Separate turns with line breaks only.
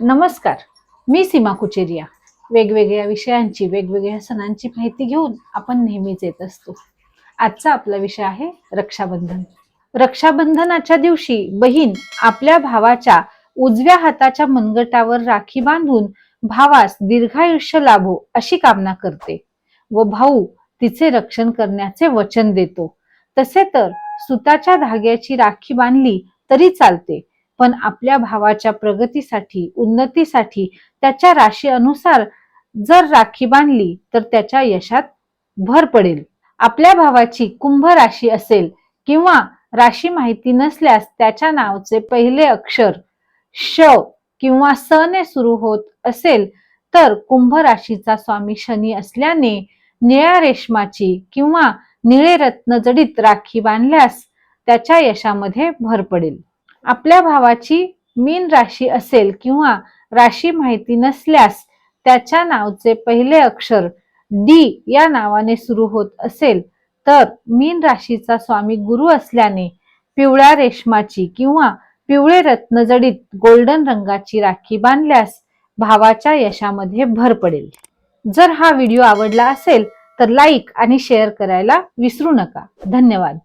नमस्कार. मी सीमा कुचेरिया. वेगवेगळ्या विषयांची वेगवेगळ्या सणांची माहिती घेऊन आपण नेहमीच येत असतो. आजचा आपला विषय आहे रक्षाबंधन. रक्षाबंधनाच्या दिवशी बहीण आपल्या भावाच्या उजव्या हाताच्या मनगटावर राखी बांधून भावास दीर्घायुष्य लाभो अशी कामना करते व भाऊ तिचे रक्षण करण्याचे वचन देतो. तसे तर सुताच्या धाग्याची राखी बांधली तरी चालते. पण आपल्या भावाच्या प्रगतीसाठी उन्नतीसाठी त्याच्या राशी अनुसार जर राखी बांधली तर त्याच्या यशात भर पडेल. आपल्या भावाची कुंभ राशी असेल किंवा राशी माहिती नसल्यास त्याच्या नावचे पहिले अक्षर श किंवा स ने सुरू होत असेल तर कुंभ राशीचा स्वामी शनी असल्याने निळ्या रेशमाची किंवा निळे रत्न जडित राखी बांधल्यास त्याच्या यशामध्ये भर पडेल. आपल्या भावाची मीन राशी असेल किंवा राशी माहिती नसल्यास त्याच्या नावचे पहिले अक्षर डी या नावाने सुरू होत असेल. तर मीन राशीचा स्वामी गुरु असल्याने पिवळ्या रेशमाची किंवा पिवळे रत्नजडीत गोल्डन रंगाची राखी बांधल्यास भावाच्या यशामध्ये भर पडेल. जर हा व्हिडिओ आवडला असेल तर लाईक आणि शेअर करायला विसरू नका. धन्यवाद.